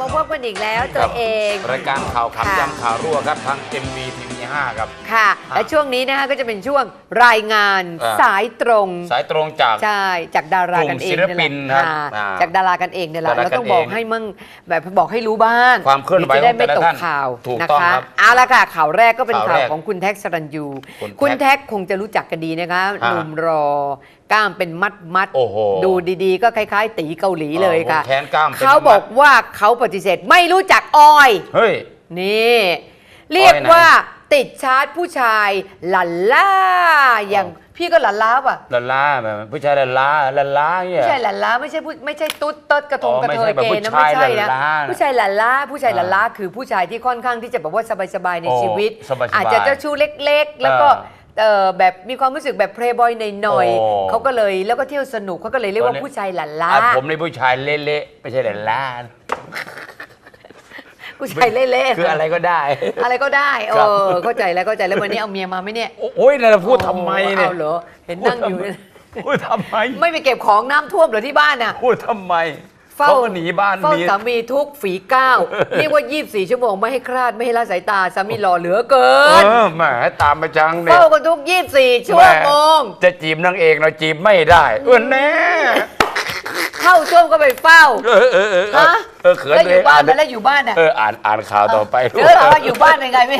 มาพบกันอีกแล้วตัวเอง รายการข่าวค่ะขำยำข่าวรั่วครับทาง MV TV 5ครับค่ะอะ และช่วงนี้นะคะก็จะเป็นช่วงรายงานอ่า สายตรง สายตรงจาก ใช่ จากดารากันเองกลุ่มศิลปินแหละครับค่ะอ่าจากดารากันเองเนี่ยแหละดารากันเราต้องบอกเองให้มั่งแบบบอกให้รู้บ้างความเคลื่อนไหวจะได้ไม่ของแต่ตละกท่านข่าวถูกนะต้องคะครับเอาละค่ะข่าวแรกก็เป็นข่าวข่าวแรกของคุณแท็กสรัญยูคุณคุณแท็กแท็กคงจะรู้จักกันดีนะคะอ่าหนุ่มรอกล้ามเป็นมัดมัดๆโอ้โหดูดีๆ ก็คล้าย ๆ ตีเกาหลีเลยค่ะโอ้โหแขนกล้ามเป็นเขาบอกว่าเขาปฏิเสธไม่รู้จักออย เฮ้ย นี่ เรียกอ้อยไหนว่า ติดชาร์จผู้ชายหลันล่าอย่างพี่ก็หลันล้าป่ะละล้าแบบผู้ชายละล้าละล้าเนี่ยไม่ใช่หลันล้าไม่ใช่ผู้ไม่ใช่ตุ๊ดเติดกระทงอ๋อกระไม่เทใช่ยแบบเกผู้ย์นะชาไม่ยใช่นะหลั่นล้านะผู้ชายหลันล้าผู้ชายอ่าหลันล้าคือผู้ชายที่ค่อนข้างที่จะแบบว่าสบายๆในโอ้ชีวิต สบายๆอาจจะเจ้าชู้เล็กๆ แล้วก็อ่าเอ่อแบบมีความรู้สึกแบบเพลย์บอยหน่อยโอ้ ๆเขาก็เลยแล้วก็เที่ยวสนุกเขาก็เลยเรียกว่าผู้ชายหลันล้าอะผมในผู้ชายเละๆไม่ใช่ละล้า ผู้ชายเล่ๆคืออะไรก็ได้ อะไรก็ได้เอครับอเข้าใจแล้วเข้าใจแล้ววันนี้เอาเมียมาไหมเนี่ยโอ้ยนั่นนะพูดทำไมเนี่ยเอาเหรอเห็นนั่งอยู่พูดทำไม ไม่ไปเก็บของน้ำท่วมเหรอที่บ้านน่ะพูดทำไมเขาก็หนีบ้านเฝ้าหนีสามีทุกฝีก้าวเรียกว่า 24 ชั่วโมงไม่ให้คลาดไม่ให้ละสายตาสามีหล่อเหลือเกิเอนอแหมตามไปจังเนี่ยเฝ้ากันทุก 24 ชั่วโมงแจะจีบนางเอกเราจีบไม่ได้เออแน่ เข้าช่วงก็ไปเฝ้าเออเออเออฮะเออเขินแล้วเลอยยู่บ้านอ่านไหมแล้วอยู่บ้านน่ะเอออ่านอ่านข่าวต่อไป เดี๋ยวถามว่าอยู่บ้านยังไงไม่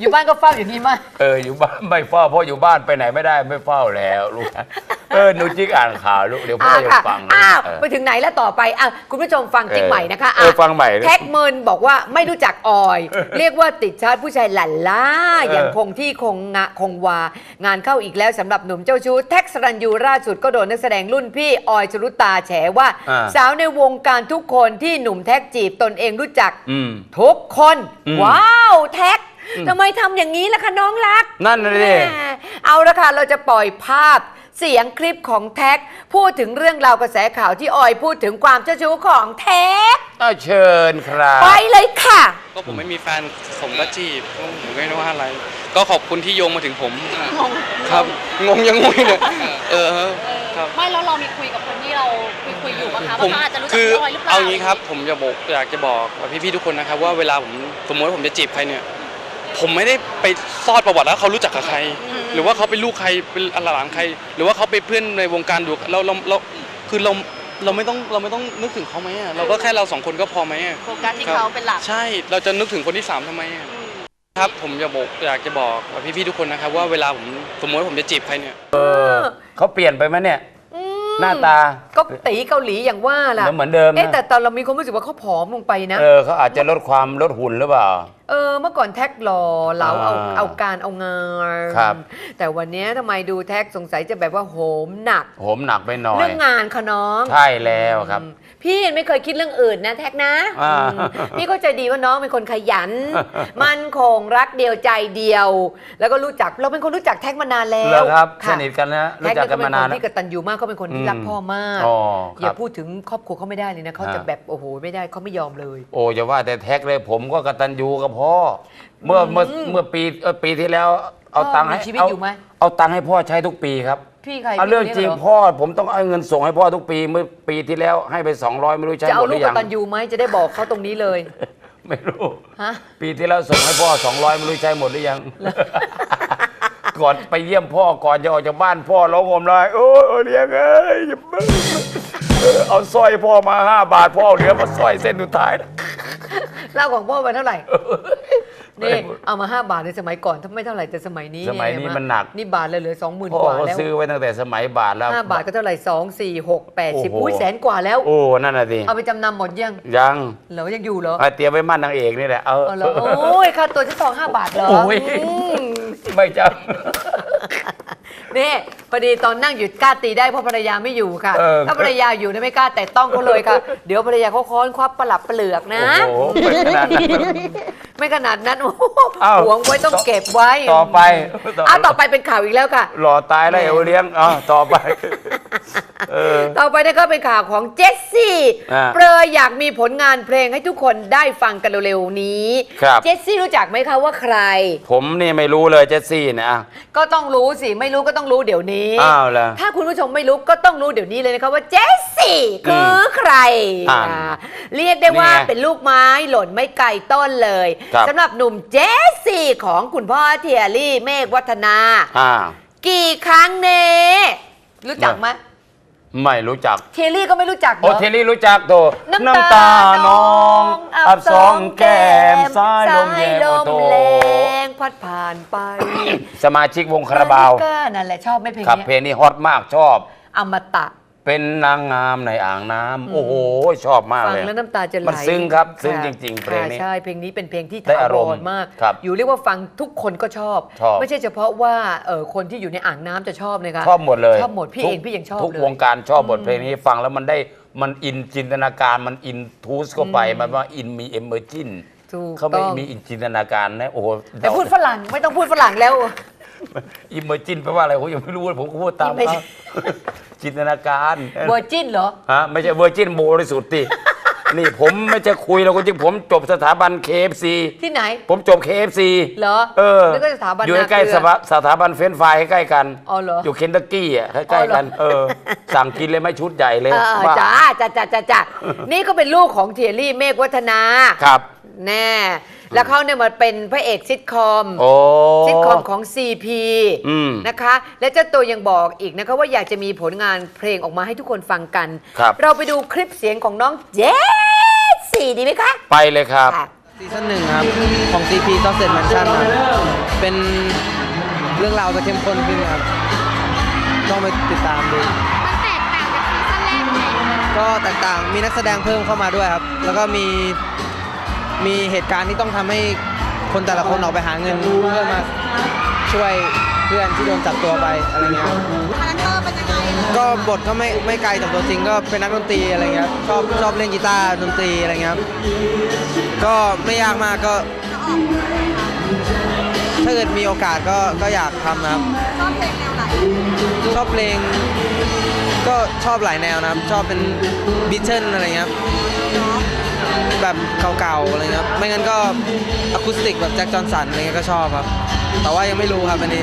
อยู่บ้านก็เฝ้าอย่างนี้มั้ยเอออยู่บ้านไม่เฝ้าเพราะอยู่บ้านไปไหนไม่ได้ไม่เฝ้าแล้วลูกนะเออหนูจิ๊กอ่านข่าวลูกเดี๋ยวพ่ออ่าจะค่ะฟังอ้าวเออ ไปถึงไหนแล้วต่อไปอะคุณผู้ชมฟังจริงเออใหม่นะคะเออฟังใหม่แท็กเมินบอกว่าไม่รู้จักออย เรียกว่าติดชาร์จผู้ชายหลั่นล้าเออ อย่างคงที่คงงะคงวา งานเข้าอีกแล้วสำหรับหนุ่มเจ้าชู้แท็กสรัญยูล่าสุดก็โดนนักแสดงรุ่นพี่ออยชรุตาแฉว่า อ่า สาวในวงการทุกคนที่หนุ่มแท็กจีบตนเองรู้จัก อืม ทุกคน อืม ว้าว แท็กอืม ทำไมทำอย่างนี้ล่ะคะน้องรัก นั่นน่ะดิแม่เอาละค่ะ เราจะปล่อยภาพเสียงคลิปของแท็ก พูดถึงเรื่องราวกระแสข่าวที่ออยพูดถึงความเจ้าชู้ของแท็กเอาเชิญครับไปเลยค่ะ ก็ผมไม่มีแฟนผมก็จีบก็ผมไม่รู้ว่าอะไร ก็ขอบคุณที่โยงมาถึงผมครับ งงยังงงอยู่เนี่ยเออ ครับ ไม่แล้วเรามีคุยกับคนที่เราคุยคุยอยู่ปะคะผมว่าเขาอาจจะรู้จักคือพี่ออยหรือเปล่าเอางี้ครับ ผมจะบอกอยากจะบอกกับพี่ๆทุกคนนะครับ ว่าเวลาผมสมมติว่าผมจะจีบใครเนี่ย ผมไม่ได้ไปซ่อนประวัติแล้วเขารู้จักกับใคร หรือว่าเขาเป็นลูกใครเป็นหลานใคร หรือว่าเขาเป็นเพื่อนในวงการดูเราเราเราคือเราเราไม่ต้องเราไม่ต้องนึกถึงเขาไหมอะเราก็แค่เราสองคนก็พอไหมอะโฟกัสที่เขาเป็นหลัก ใช่เราจะนึกถึงคนที่สามทำไมอะครับผมจะบอกอยากจะบอกกับพี่ๆทุกคนนะครับว่าเวลาผมสมมติว่าผมจะจีบใครเนี่ยเออเขาเปลี่ยนไปไหมเนี่ยหน้าตาก็ตีเกาหลีอย่างว่าล่ะเหมือนเดิมนะเอ๊ะแต่ตอนเรามีความรู้สึกว่าเขาผอมลงไปนะเออเขาอาจจะลดความลดหุ่นหรือเปล่า เออเมื่อก่อนแท็กหล่อเหลาเอาอ่าเอาการเอางานครับ แต่วันนี้ทำไมดูแท็กสงสัยจะแบบว่าโหมหนัก โหมหนักไปหน่อย เรื่องงานค่ะน้อง ใช่แล้วครับ อืม พี่ไม่เคยคิดเรื่องอื่นนะแท็กนะอ่า อืมพี่ก็ใจดีว่าน้องเป็นคนขยัน มั่นคงรักเดียวใจเดียว แล้วก็รู้จักเราเป็นคนรู้จักแท็กมานานแล้วเหรอครับสะนิทกันนะรู้แท็กจักเนี่ยกันเขาเป็นมาคนนานแล้วที่กตัญญูมากเขาเป็นคนที่อืม รักพ่อมาก อ๋ออย่าครับ พูดถึงครอบครัวเขาไม่ได้เลยนะเขาจะอ่าแบบโอ้โหไม่ได้เขาไม่ยอมเลย โอ้อย่าว่าแต่แท็กเลยผมก็กตัญญูกับพ่อ เมื่อเมื่อเมื่อปีเออปีที่แล้ว เอาพ่อตังค์ให้มีชีวิตเอาอยู่ไหมเอาตังค์ให้พ่อใช้ทุกปีครับพี่ใครเอาเรื่องพี่จริงคนนี้หพ่อผมต้องเอาเงินส่งให้พ่อทุกปีเมื่อปีที่แล้วให้ไป 200 ไม่รู้ใช้จะหมเอาดหลูรืกอกยังตัญญูไหมจะได้บอกเขาตรงนี้เลย ไม่รู้ ฮะ ปีที่แล้วส่งให้พ่อ 200 ไม่รู้ใช้หมดหรือยัง ก่อนไปเยี่ยมพ่อก่อนจะออกจากบ้านพ่อร้องห่มร้องไห้โอ้ยโอ้ยเลี้ยงเอ้ยอย่าเพิ่งเออเอาสร้อยพ่อมาห้าบาทพ่อเหลือมาสร้อยเส้นสุดท้ายนะเหล้าของพ่อไปเท่าไหร่ไม่ นี่พูดเอามาห้าบาทในสมัยก่อนถ้าไม่เท่าไหร่แต่สมัยนี้สมัยนี้เมันหนักนี่บาทเลยเหลือสองหมื่นพ่อกว่าเขาแล้วซื้อไว้ตั้งแต่สมัยบาทแล้วห้าบาทก็เท่าไหร่สองสี่หกแปดสิบโอ้โหอุ้ยแสนกว่าแล้วโอ้นั่นน่ะสิเอาไปจำนำหมดยังยังเหรอยังอยู่เหรอเอาเตรียมไว้มั่นนางเอกนี่แหละเอาเอาเหรอโอ้ยค่าตัวที่ทองห้าบาทเหรอโอ้ยอืมไม่จ นี่พอดีตอนนั่งอยู่กล้าตีได้เพราะภรรยาไม่อยู่ค่ะ เออ ถ้าภรรยาอยู่เนี่ยไม่กล้าแต่ต้องเขาเลยค่ะ เดี๋ยวภรรยาเขาค้อนควับประหลับประเหลือกำนะ โอ้โหเป็นขนาดนั้น ไม่ขนาดนั้นโอ้โหอ้าวหวงไว้ต้องเก็บไว้ต่อไป อะต่อไปเป็นข่าวอีกแล้วค่ะ หล่อตายแล้วเอวเลี้ยงอ๋อต่อไปเออ ต่อไปนี่ก็เป็นข่าวของเจสซี่อ่าเปรยอยากมีผลงานเพลงให้ทุกคนได้ฟังกันเร็วๆนี้ ครับ เจสซี่รู้จักไหมคะว่าใคร ผมนี่ไม่รู้เลยเจสซี่เนะก็ต้องรู้สิ ไม่รู้ก็ต้องรู้เดี๋ยวนี้ อ้าวเหรอถ้าคุณผู้ชมไม่รู้ก็ต้องรู้เดี๋ยวนี้เลยนะคะว่าเจสซี่คืออใครอ่าอ่าเรียกได้ว่านี่ไงเป็นลูกไม้หล่นไม่ไกลต้นเลยครับ สำหรับหนุ่มเจสซี่ของคุณพ่อเทียรี่เมฆวัฒนา อ่า กี่ครั้งเนรู้จักไหม ไม่รู้จัก เทียรี่ก็ไม่รู้จักเหรโออ เทลลี่รู้จักโตน้ำตาน้องอับสองแก้มซ้ายลมสแย่มลโอมโตแรงพัดผ่านไปสมาชิกวงคาราบาว ก็นั่นแหละชอบไหม่เพลงครับเนี้ยเพลงนี้ฮอตมากชอบ อมตะ เป็นนางงามในอ่างน้ำโอ้โหชอบมากฟังเลย แล้วน้ำตาจะไหลมันซึ้งครับะซึ้งจริงๆเพลงนี้ค่ะใช่เพลงนี้เป็นเพลงที่ได้ถาอารวมณ์รมาก ครับอยู่เรียกว่าฟังทุกคนก็ชอบ ชอบ ไม่ใช่เฉพาะว่าเออคนที่อยู่ในอ่างน้ำจะชอบเลยค่ะชอบหมดเลยชอบหมดพี่ทุกเองพี่ยังชอบทุกเลยวงการชอบบทเพลงนี้ฟังแล้วมันได้มันอินจินตนาการมันอินทูสเข้าไปมันว่าอินมีเอเมอร์จินถูกเขาไม่ต้อง มีอินจินตนาการนะโอ้โหแต่พูดฝรั่งไม่ต้องพูดฝรั่งแล้ว อิมเมอร์จินแปลว่าอะไรผมยังไม่รู้เลยผมก็พูดตามไม่ใช่เขาจินตนาการเวอร์จินเหรอฮะไม่ใช่เวอร์จินบริสุทธิ์ตินี่ผมไม่จะคุยแล้วจริงๆผมจบสถาบัน KFC ที่ไหน ผมจบ KFC เหรอเออนึกว่าสถาบันอยู่ใกล้นาเกลือๆสถาสถาบันเฟรนช์ฟรายใกล้ๆกันอ๋อเหรออยู่เคนตักกี้อะใกล้อ๋อเหรอๆกันเออสั่งกินเลยไหม่ชุดใหญ่เลยเออบ้าจ้าจ้าจ้าจ้าจ้านี่ก็เป็นลูกของเทียรี่เมฆวัฒนาครับ แน่ แล้วเขาเนี่ยมาเป็นพระเอกซิทคอมโอ้ ซิทคอมของ CP อืมนะคะ และเจ้าตัวยังบอกอีกนะคะว่าอยากจะมีผลงานเพลงออกมาให้ทุกคนฟังกัน ครับ เราไปดูคลิปเสียงของน้องเจสสี่ดีไหมคะไปเลยครับ ค่ะ ซีซั่นหนึ่งครับ ของ CP s o f t e d Mansion ครับเป็นเรื่องราวจะเข้มข้นขึ้นครับ ต้องไปติดตามดู มันแตกต่างจากซีซั่นแรกยังไงคะก็แตกต่างมีนักแสดงเพิ่มเข้ามาด้วยครับ แล้วก็มี มีเหตุการณ์ที่ต้องทำให้คนแต่ละคนออกไปหาเงินเพื่อมาช่วยเพื่อนที่โดนจับตัวไปอะไรเงี้ยครับคาแรคเตอร์เป็นยังไงก็บทก็ไม่ไม่ไกลจากตัวจริงก็เป็นนักดนตรีอะไรเงี้ยครับชอบชอบเล่นกีตาร์ดนตรีอะไรเงี้ยครับก็ไม่ยากมากก็ถ้าเกิดมีโอกาสก็ก็อยากทำนะครับ ชอบเพลงแนวไหนชอบเพลงก็ชอบหลายแนวนะครับ ชอบเป็นบิทเทิลอะไรเงี้ยครับ แบบเก่าๆอะไรเงี้ยครับไม่งั้นก็อะคูสติกแบบแจ็คจอห์นสันอะไรเงี้ยก็ชอบครับ แต่ว่ายังไม่รู้ครับอันนี้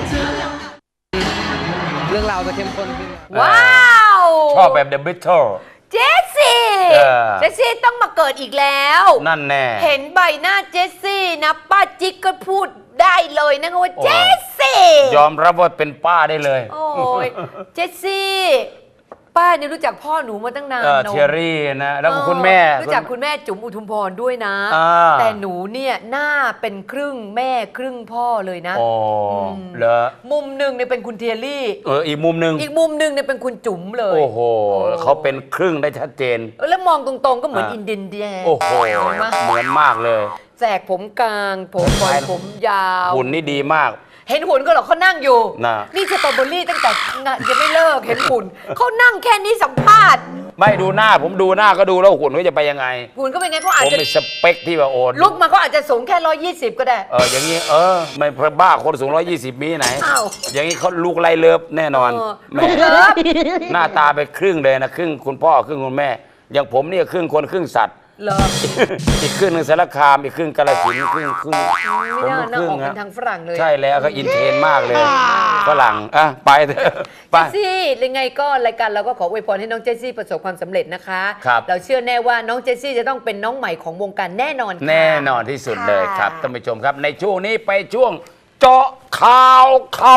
เรื่องราวจะเข้มข้นขึ้นครับ ว้าวชอบแบบ The Beatles เจสซี่เออ เจสซี่ต้องมาเกิดอีกแล้ว นั่นแน่ เห็นใบหน้าเจสซี่นะป้าจิ๊กก็พูดได้เลยนะคะว่าโอ้ เจสซี่ ยอมรับว่าเป็นป้าได้เลย โอ้ย เจสซี่ ป้าเนี่ยรู้จักพ่อหนูมาตั้งนานเออเนอะเทียรี่นะแล้วก็เออคุณแม่รู้จักคุณแม่จุ๋มอุทุมพรด้วยนะ อ่าแต่หนูเนี่ยหน้าเป็นครึ่งแม่ครึ่งพ่อเลยนะโอ้เหรอมุมหนึ่งเนี่ยเป็นคุณเทียรี่ เอออีกมุมหนึ่งอีกมุมหนึ่งเนี่ยเป็นคุณจุ๋มเลย โอ้โหเขาเป็นครึ่งได้ชัดเจน เออแล้วมองตรงๆก็เหมือนอ่า อินเดียนแดงโอ้โหเห็นไหมเหมือนมากเลย แสกผมกลาง ผมปล่อยผมยาว หุ่นนี่ดีมาก เห็นหุ่นก็เหรอเขานั่งอยู่ น่ะ นี่สตรอเบอรี่ตั้งแต่งานยังไม่เลิกเห็นหุ่นเขานั่งแค่นี้สัมภาษณ์ไม่ดูหน้าผมดูหน้าก็ดูแล้วหุ่นเขาจะไปยังไง หุ่นก็เป็นไงเขาอาจผมจะเป็นสเปคที่ว่าโอนลุกมาเขาอาจจะสูงแค่ร้อยี่สิบก็ได้ เอออย่างนี้เออไม่บ้าคนสูงร้อยยี่สิบมีไหน อ้าว อย่างนี้เขาลูกไล่เลิฟแน่นอนเออแหมลูกเลิฟหน้าตาไปครึ่งเลยนะครึ่งคุณพ่อครึ่งคุณแม่ อย่างผมเนี่ยครึ่งคนครึ่งสัตว์ เหรออีกครึ่งหนึ่งสารคาม อีกครึ่งกาลสินธุ์ครึ่งครึ่งไม่น่าผมน่าครึ่ออกงเป็นะนทางฝรั่งเลยใช่แล้วเขาอินเทรนด์มากเลยฝรั่งอะไปเถอะไป เจสซี่ยังไงก็รายการเราก็ขออวยพรให้น้องเจสซี่ประสบความสำเร็จนะคะ ครับ เราเชื่อแน่ว่าน้องเจสซี่จะต้องเป็นน้องใหม่ของวงการแน่นอนค่ะ แน่นอนที่สุดเลยครับค่ะท่านผู้ชมครับ ในช่วงนี้ไปช่วงเจาะข่าวคำ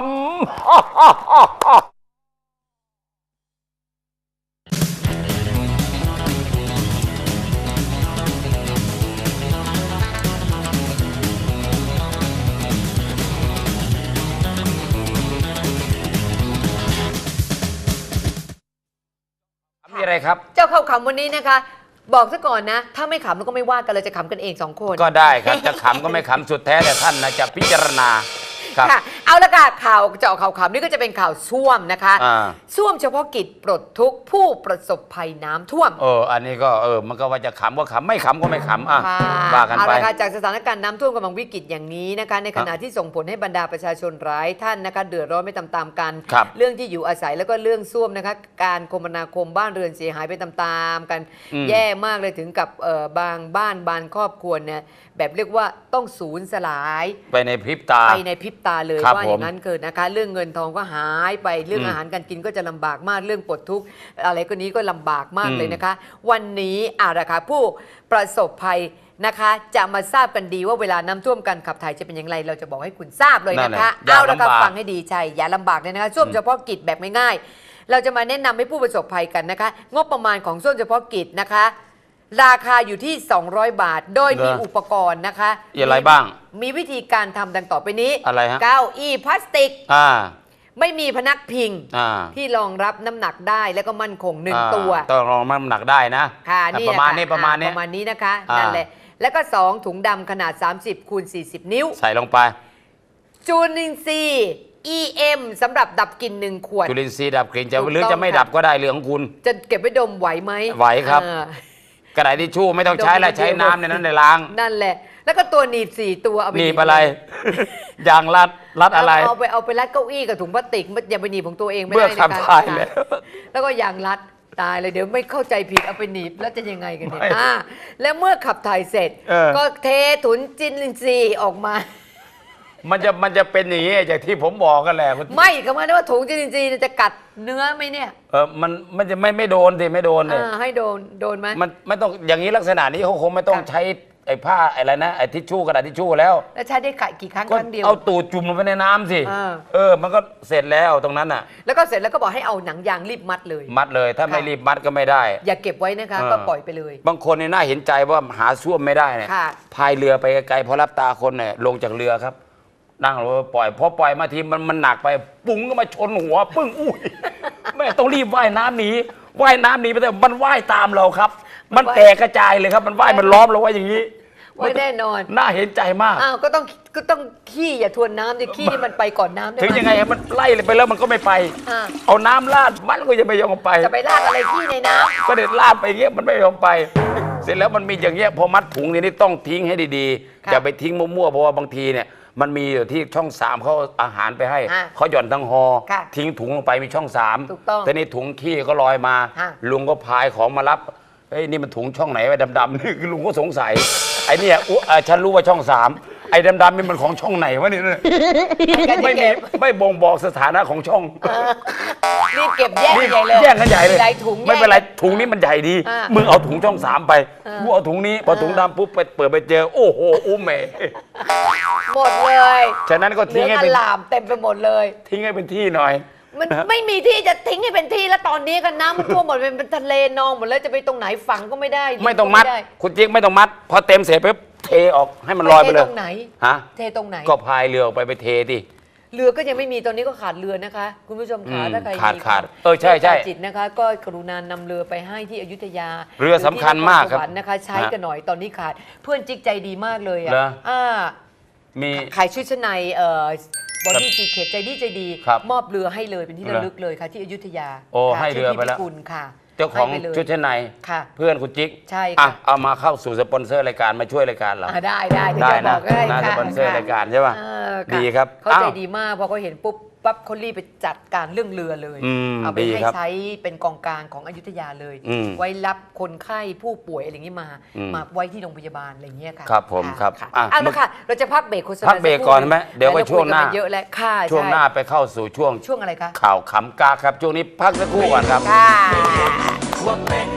อะไรครับ เจ้าเข้าขำวันนี้นะคะ บอกซะก่อนนะ ถ้าไม่ขำเราก็ไม่ว่ากันเราจะขำกันเองสองคน ก็ได้ครับ จะขำก็ไม่ขำสุดแท้แต่ท่านนะจะพิจารณาครับ ค่ะเอาละค่ะข่าวเจาะข่าวข่าวนี้ก็จะเป็นข่าวส้วมนะคะอ่าส้วมเฉพาะกิจปลดทุกข์ผู้ประสบภัยน้ำท่วม เออ อันนี้ก็เออ มันก็ว่าจะขำก็ขำไม่ขำก็ไม่ขำอะค่ะว่ากันเอาไป ละค่ะจากสถานการณ์น้ำท่วมกำลังวิกฤตอย่างนี้นะคะ ในขณะที่ส่งผลให้บรรดาประชาชนหลายท่านนะคะเดือดร้อนไม่ตามๆกัน ครับเรื่องที่อยู่อาศัยแล้วก็เรื่องส้วมนะคะการคมนาคมบ้านเรือนเสียหายไปตามๆกัน อืม แย่มากเลยถึงกับเอ่อบางบ้านบางครอบครัวเนี่ยแบบเรียกว่าต้องสูญสลายไปในพริบตา ไปในพริบตาเลยครับว่าอย่างนั้นเกิดนะคะ เรื่องเงินทองก็หายไปเรื่องอืมอาหารการกินก็จะลำบากมากเรื่องปลดทุกข์อะไรก็นี้ก็ลำบากมากอืมเลยนะคะ วันนี้อ่าละค่ะผู้ประสบภัยนะคะ จะมาทราบกันดีว่าเวลาน้ำท่วมการขับถ่ายจะเป็นอย่างไร เราจะบอกให้คุณทราบเลยนะคะนั่นแหละอย่าเอาละค่ะลำบากฟังให้ดีใช่อย่าลำบากเลยนะคะส้วมเฉพาะกิจแบบง่ายๆเราจะมาแนะนำให้ผู้ประสบภัยกันนะคะ งบประมาณของส้วมเฉพาะกิจนะคะ ราคาอยู่ที่ 200 บาท โดยมีเหรออุปกรณ์นะคะอะไรบ้างมีวิธีการทำดังต่อไปนี้อะไรฮะ เก้าอี้พลาสติก อ่า ไม่มีพนักพิง อ่าที่รองรับน้ำหนักได้แล้วก็มั่นคงหนึ่งอ่าตัว ต้องลองน้ำหนักได้นะค่ะนี่ประมาณนี้คประมาณนี้ อ่ประมาณนี้นะคะอ่านั่ นั่นแหละแล้วก็ 2 ถุงดำขนาด 30คูณ40 นิ้ว ใส่ลงไป จูนินซีย์ EM สำหรับดับกลิ่นหนึ่งขวด จุลินทรีย์ดับกลิ่นจะถูกหรือต้องจะไม่ค่ะ ดับก็ได้เรื่องของคุณ จะเก็บไว้ดมไหวไหมไหวครับอ่า กระดาษทิชชู่ไม่ต้องใช้แล้วดมใช้เดียวน้ำในนั้นในล้าง นั่นแหละ แล้วก็ตัวหนีบสี่ตัวเอาไปหนีบหอะไร ยางรัดรัดอะไร เอาไปเอาไปรัดเก้าอี้กับถุงพลาสติกมันอย่าไปหนีบของตัวเองไม่เมื่อได้ขับนะคะถ่ายแล้วแล้วก็ยางรัดตายเลยเดี๋ยวไม่เข้าใจผิดเอาไปหนีบแล้วจะยังไงกันเนี่ยไม่อ่าแล้วเมื่อขับถ่ายเสร็จเออก็เทถุนจินลินทรีย์ออกมา มันจะมันจะเป็นอย่างนี้อย่างที่ผมบอกกันแหละคุณไม่ก็หมายถึงว่าถุงจินลินทรีย์เนี่ยจะกัดเนื้อไหมเนี่ยเออมันมันจะไม่ไม่โดนสิไม่โดนเลยอ่าให้โดนโดนไหมมันไม่ต้องอย่างนี้ลักษณะนี้เขาคงไม่ต้องค่ะใช้ไอ้ผ้าอะไรนะไอ้ทิชชู่กระดาษทิชชู่แล้วแล้วใช้ได้กี่ครั้งก็ครั้งเดียวเอาตูดจุ่มลงไปในน้ำสิอ่าเออ มันก็เสร็จแล้วตรงนั้นน่ะ แล้วก็เสร็จแล้วก็บอกให้เอาหนังยางรีบมัดเลย มัดเลย ถ้าไม่ค่ะรีบมัดก็ไม่ได้ อย่าเก็บไว้นะคะเออก็ปล่อยไปเลย บางคนเนี่ยน่าเห็นใจว่าหาส้วมไม่ได้เนี่ยค่ะพายเรือไปไกลๆพอรับตาคนเนี่ยลงจากเรือครับ นั่งรถปล่อยพอปล่อยมาทีมันมันหนักไป ปุ้งก็มาชนหัว ปึ้งอุ้ยแม่ต้องรีบว่ายน้ำหนีว่ายน้ำหนีไปแต่มันว่ายตามเราครับ มันแตกกระจายเลยครับ มันว่ายมันล้อมเราไว้อย่างนี้ไว้แน่นอน น่าเห็นใจมากอ้าวก็ต้องก็ต้องขี้อย่าทวนน้ำดิขี้นี่มันไปก่อนน้ำได้ถึงหมยังไงมันไล่เลยไปแล้วมันก็ไม่ไปอ่าเอาน้ำราดมันก็จะไม่ยอมไป จะไปลาดอะไรขี้ในน้ำก็เด็ดลาดไปอย่างเงี้ยมันไม่ยอมไป เสร็จแล้วมันมีอย่างเงี้ยพอมัดถุงนี่นี่ต้องทิ้งให้ดีค่ะๆอย่าไปทิ้งมั่วๆเพราะว่าบางทีเนี่ย มันมีอยู่ที่ช่องสามเขาเอาอาหารไปให้อะเขาหย่อนทั้งหอค่ะทิ้งถุงลงไปมีช่องสามถูกต้องแต่นี่ถุงขี้ก็ลอยมาค่ะลุงก็พายของมารับเฮ้ยนี่มันถุงช่องไหนวะดำๆนี่คือลุงก็สงสัยไอ้เนี่ยอุ๊อะฉันรู้ว่าช่องสามไอ้ดำๆนี่มันของช่องไหนวะเนี่ยกันจะไม่มีเก็บไม่บ่งบอกสถานะของช่อง รีบเก็บแยกนี่ใหญ่เลยแย่งกันใหญ่เลย หลายถุงไม่เป็นไรแยก ถุงนี้มันใหญ่ดี อ่ามึงเอาถุงช่องสามไปเออกูเอาถุงนี้ พอถุงดำปุ๊บไปเปิดไปเจอ โอ้โหอุ้มเม หมดเลยฉะนั้นก็เหลืทิ้องงให้อเป็นลามเต็มไปหมดเลย ทิ้งให้เป็นที่หน่อย มันไม่มีที่จะทิ้งให้เป็นที่แล้วตอนนี้กันน้ำมันท่วมหมดเป็นทะเลนองหมดแล้วจะไปตรงไหนฝังก็ไม่ได้ไม่ต้องมัดก็ไคุณจิ๊กไม่ต้องมัด พอเต็มเสร็จปุ๊บเทออกให้มันลอยไปเลยทตรงไหน ฮะเทตรงไหน ก็พายเรือออกไปไปเทดิ เรือก็ยังไม่มีตอนนี้ก็ขาดเรือนะคะ คุณผู้ชมคะอืมถ้าใครขาดมีขาดเออใช่ใช่มตตาจิตนะคะ ก็กรุณานำเรือไปให้ที่อยุธยาเรือสำคัญมากครับหอที่นสวรรค์นะคะ ใช้ฮะกันหน่อยตอนนี้ขาดเพื่อนจิ๊กใจดีมากเลยเหรออะอ่า มีขายชุดชั้นในเอ่อบอดี้ซีเคทใจดีใจดี ครับมอบเรือให้เลยเป็นที่เหรระอลึกเลยค่ะ ที่อยุธยาโอ้ค่ะให้เรือชื่ไปแล้วพิพิกุลค่ะเจ้าของให้ไปเลย ชุดชั้นในค่ะเพื่อนคุณจิ๊กใช่อะค่ะเอามาเข้าสู่สปอนเซอร์รายการมาช่วยรายการเรา อ่าได้ได้เดี๋ยวได้จะบนะอกก็ได้น่าค่ะสปอนเซอร์ค่ะรายการใช่ป่ะเออค่ะดีครับเขาใจอ้าว ดีมากพอเขาเห็นปุ๊บ ปั๊บเขารีบไปจัดการเรื่องเรือเลย อืมเอาไปดีให้ครับใช้เป็นกองกลางของอยุธยาเลย อืม ไว้รับคนไข้ผู้ป่วยอะไรอย่างนี้มาอืมมาไว้ที่โรงพยาบาลอะไรอย่างเงี้ยค่ะครับผมะครับค่ะอะเอาละค่ะ เราจะพักเบรกโฆษณาพักเบรกก่อนไหมเดี๋ยวไว้ช่วงหน้า เรคุยกัไปเยอะแล้วค่ะช่วงใหน้าไปเข้าสู่ช่วงช่วงอะไรคะข่าวขำกาครับ ช่วงนี้พักสักครู่ก่อนครับ ค่ะ ว่าเป็น